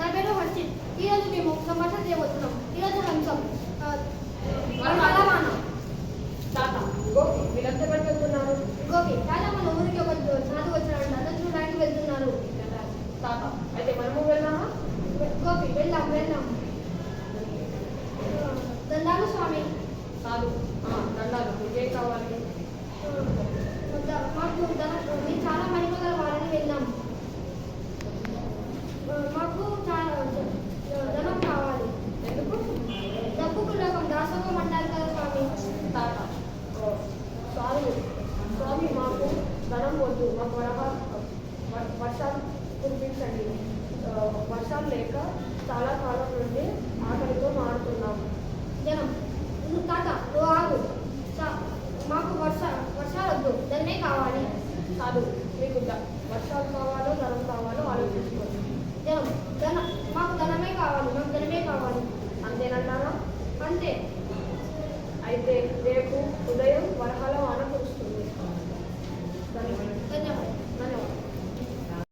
నా పేరు హర్షిత్ ఈరోజు మేము సంభాషణ చేయబోతున్నాం ఈరోజు దాసోగం అంటారు కదా స్వామి? తాత. స్వామి స్వామి మాకు ధనం వద్దు మాకు వరహ వ- వర్షాలు కురిపించండి. వర్షాలు లేక చాలా కాలం నుండి ఆకలితో మారుతున్నాము జనం నువ్వు తాత నువ్వు ఆగు. చా- మాకు వర్ష వర్షాలు వద్దు ధనమే కావాలి. కాదు మీకు వర్షాలు కావాలో ధనం కావాలో ఆలోచించుకోండి జనం ధన మాకు ధనమే కావాలి మాకు ధనమే కావాలి అంతేనంటారా అంతే అయితే రేపు ఉదయం వరహాల